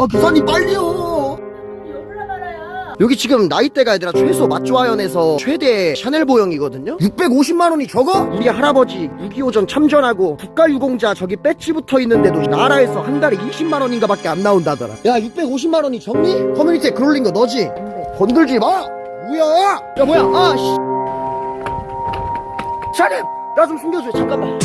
아 기사님 빨리요. 여기 지금 나이대가 얘들아 최소 맛조아연에서 최대 샤넬 보형이거든요 650만원이 적어? 우리 할아버지 6.25전 참전하고 국가유공자 저기 배지 붙어있는데도 나라에서 한 달에 20만원인가 밖에 안 나온다더라 야 650만원이 적니? 커뮤니티에 글 올린 거 너지? 건들지 마! 뭐야! 야 뭐야 아 씨 샤넬! 나 좀 숨겨줘 잠깐만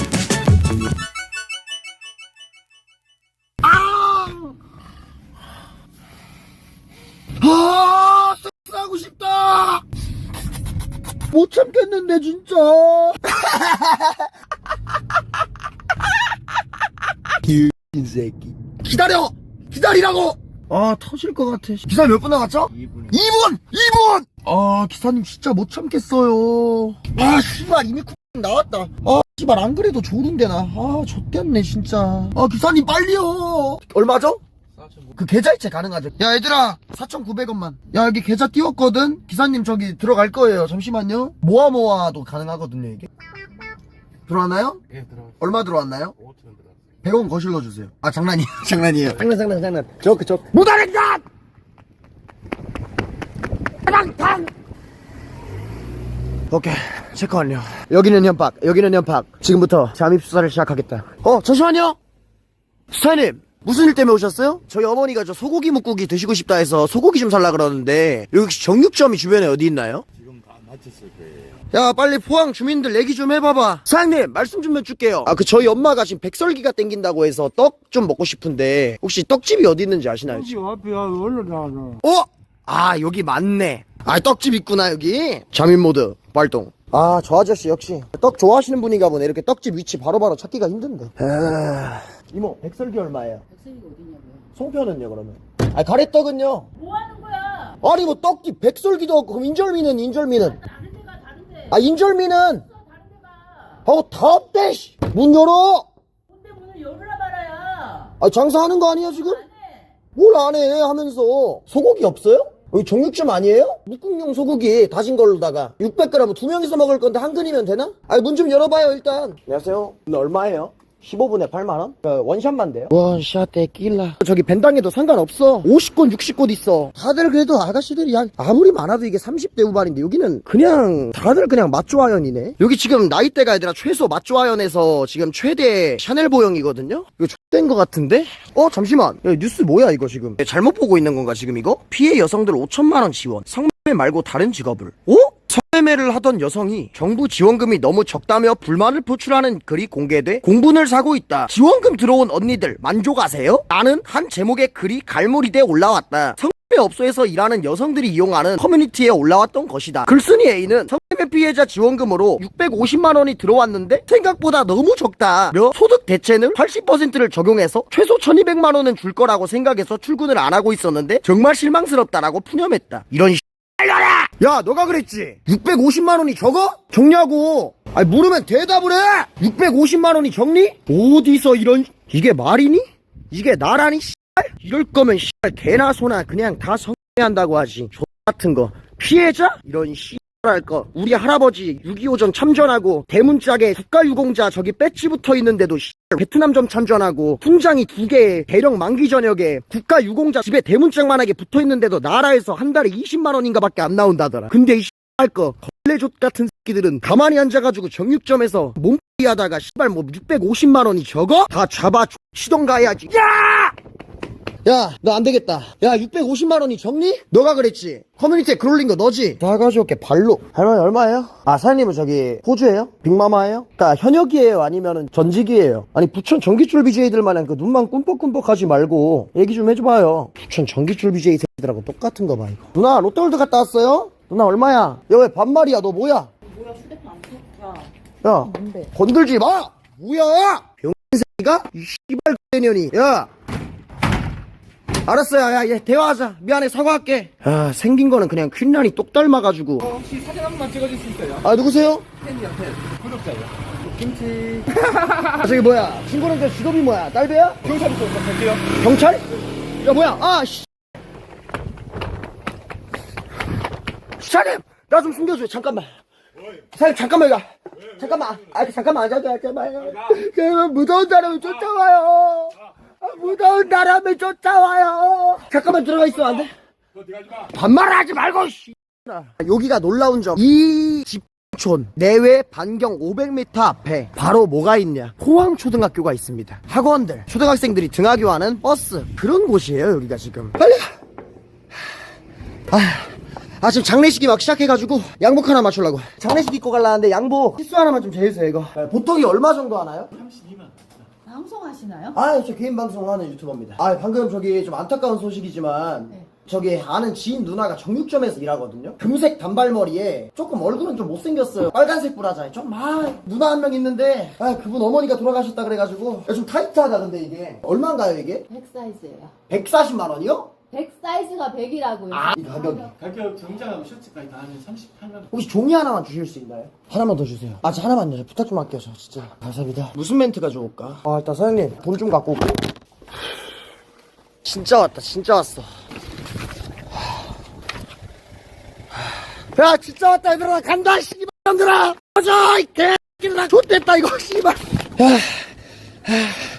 못 참겠는데, 진짜! 이 새끼. 기다려! 기다리라고! 아, 터질 것 같아. 기사 몇분 남았죠? 2분 2분! 2분! 아, 기사님 진짜 못 참겠어요. 아, 씨발, 이미 쿡 나왔다. 아, 씨발, 안 그래도 좋은데, 나. 아, 좆됐네, 진짜. 아, 기사님 빨리요! 얼마죠? 그 계좌이체 가능하죠? 야 얘들아. 4,900원만. 야 여기 계좌 띄웠거든? 기사님 저기 들어갈 거예요. 잠시만요. 모아 모아도 가능하거든요 이게. 들어왔나요? 예 들어갔어요. 얼마 들어왔나요? 5천 들어갔어요. 100원 거실러 주세요. 아 장난이에요. 장난이에요. 장난 장난 장난. 저그 저. 못하겠다! 탕탕 오케이. 체크 완료. 여기는 연박 여기는 연박 지금부터 잠입 수사를 시작하겠다. 어 잠시만요! 수사님 무슨 일 때문에 오셨어요? 저희 어머니가 저 소고기 묵국이 드시고 싶다 해서 소고기 좀 살라 그러는데 여기 혹시 정육점이 주변에 어디 있나요? 지금 다 마쳤을 거예요 야 빨리 포항 주민들 얘기 좀 해봐봐 사장님 말씀 좀 해줄게요 아 그 저희 엄마가 지금 백설기가 땡긴다고 해서 떡 좀 먹고 싶은데 혹시 떡집이 어디 있는지 아시나요? 여기 앞이야 올라가자 어? 아 여기 맞네 아 떡집 있구나 여기 잠인 모드 발동 아 저 아저씨 역시 떡 좋아하시는 분인가 보네 이렇게 떡집 위치 바로바로 찾기가 힘든데 아... 이모 백설기 얼마예요? 백설이가 어디냐고요? 송편은요 그러면? 아 가래떡은요? 뭐 하는 거야? 아니 뭐 떡집 백설기도 없고 그럼 인절미는 인절미는 다른 데가 다른 데. 아 인절미는 다른 데가. 어다 없대 씨. 문 열어 근데 문을 열으라 말아야. 아 장사하는 거 아니야 지금? 안 해. 뭘 안 해 하면서 소고기 없어요? 여기 정육점 아니에요? 묵국용 소고기 다진 걸로다가 600g 두 명이서 먹을 건데 한 근이면 되나? 아니 문좀 열어봐요 일단 안녕하세요 근데 얼마예요? 15분에 8만원? 원샷만 돼요? 원샷 데킬라 저기 벤당에도 상관없어 50곳 60곳 있어 다들 그래도 아가씨들이 한 아무리 많아도 이게 30대 후반인데 여기는 그냥 다들 그냥 맛조아연이네 여기 지금 나이대가 얘들아 최소 맛조아연에서 지금 최대 샤넬 보형이거든요 이거 X된 것 같은데? 어 잠시만 야, 뉴스 뭐야 이거 지금 잘못 보고 있는 건가 지금 이거? 피해 여성들 5천만원 지원 성매매 말고 다른 직업을 어? 성매매를 하던 여성이 정부 지원금이 너무 적다며 불만을 표출하는 글이 공개돼 공분을 사고 있다. 지원금 들어온 언니들 만족하세요? 나는 한 제목의 글이 갈무리 돼 올라왔다. 성매매 업소에서 일하는 여성들이 이용하는 커뮤니티에 올라왔던 것이다. 글쓴이 A는 성매매 피해자 지원금으로 650만 원이 들어왔는데 생각보다 너무 적다며 소득 대체는 80%를 적용해서 최소 1200만 원은 줄 거라고 생각해서 출근을 안 하고 있었는데 정말 실망스럽다라고 푸념했다. 이런 야, 너가 그랬지? 650만 원이 적어? 적냐고. 아니, 물으면 대답을 해! 650만 원이 적니? 어디서 이런, 이게 말이니? 이게 나라니, 씨발? 이럴 거면, 씨발, 개나 소나 그냥 다 성매한다고 하지. X 같은 거. 피해자? 이런, 씨. 할 거. 우리 할아버지 6.25전 참전하고 대문짝에 국가유공자 저기 배지 붙어 있는데도 씨, 베트남전 참전하고 훈장이 두 개에 대령 만기 전역에 국가유공자 집에 대문짝만하게 붙어 있는데도 나라에서 한 달에 20만 원인가 밖에 안 나온다더라. 근데 이 할거 걸레족 같은 새끼들은 가만히 앉아가지고 정육점에서 몸풀이 하다가 씨발 뭐 650만 원이 적어? 다 잡아 치던가 해야지. 야! 야, 너 안 되겠다. 야, 650만 원이 적니? 너가 그랬지. 커뮤니티에 글 올린 거 너지? 다 가져올게 발로. 할머니 얼마예요? 아, 사장님은 저기 호주예요? 빅마마예요? 그니까 현역이에요? 아니면은 전직이에요? 아니 부천 전기줄 BJ들 마냥 그 눈만 꿈뻑꿈뻑 하지 말고 얘기 좀 해줘봐요. 부천 전기줄 BJ 새끼들하고 똑같은 거 봐 이거. 누나 롯데월드 갔다 왔어요? 누나 얼마야? 야 왜 반말이야? 너 뭐야? 뭐야 휴대폰 안 켜? 야. 야, 뭔데? 건들지 마! 뭐야! 병신 새끼가? 이 씨발 개년이. 야! 알았어, 야, 야, 얘 대화하자. 미안해, 사과할게. 아, 생긴 거는 그냥 퀸란이 똑 닮아가지고. 혹시 사진 한 번만 찍어줄 수 있어요? 아, 누구세요? 팬이요 팬 구독자요 김치 아, 저기 뭐야. 친구는 저 직업이 뭐야? 딸배야? 경찰부터 갈게요 경찰? 야, 뭐야? 아, 씨. 사장님! 나 좀 숨겨줘, 잠깐만. 사장님, 잠깐만, 가. 잠깐만. 아, 잠깐만, 앉아줘, 제발. 제발, 무서운 사람을 쫓아와요. 아, 무서운 사람을 쫓아와요. 잠깐만 들어가 있어 안 돼? 반말하지 말고 씨. 여기가 놀라운 점. 이 집 촌 내외 반경 500m 앞에 바로 뭐가 있냐? 포항초등학교가 있습니다. 학원들. 초등학생들이 등하교하는 버스. 그런 곳이에요 여기가 지금. 빨리 아, 아 지금 장례식이 막 시작해가지고 양복 하나 맞추려고. 장례식 입고 갈라는데 양복. 필수 하나만 좀 재주세요 이거. 네, 보통이 얼마 정도 하나요? 방송하시나요? 아, 저 개인 방송하는 유튜버입니다. 아, 방금 저기 좀 안타까운 소식이지만 네. 저기 아는 지인 누나가 정육점에서 일하거든요. 금색 단발머리에 조금 얼굴은 좀 못생겼어요. 빨간색 브라자에 좀막 누나 한 명 있는데 아, 그분 어머니가 돌아가셨다 그래가지고 야, 좀 타이트하다 근데 이게 얼마인가요 이게? 100 사이즈예요. 140만 원이요? 100 사이즈가 100이라고요. 아, 이 가격이. 가격 정장하고 셔츠까지 다 하면 38만 원. 혹시 종이 하나만 주실 수 있나요? 하나만 더 주세요. 아, 저 하나만요. 저 부탁 좀 할게요. 저 진짜. 감사합니다. 무슨 멘트가 좋을까? 아, 일단 사장님 돈 좀 갖고 올게요. 진짜 왔다. 진짜 왔어. 야, 진짜 왔다. 얘들아. 나 간다. 씨발놈들아. 가자. 이 개새끼들아. 좋됐다 이거. 씨발. 야.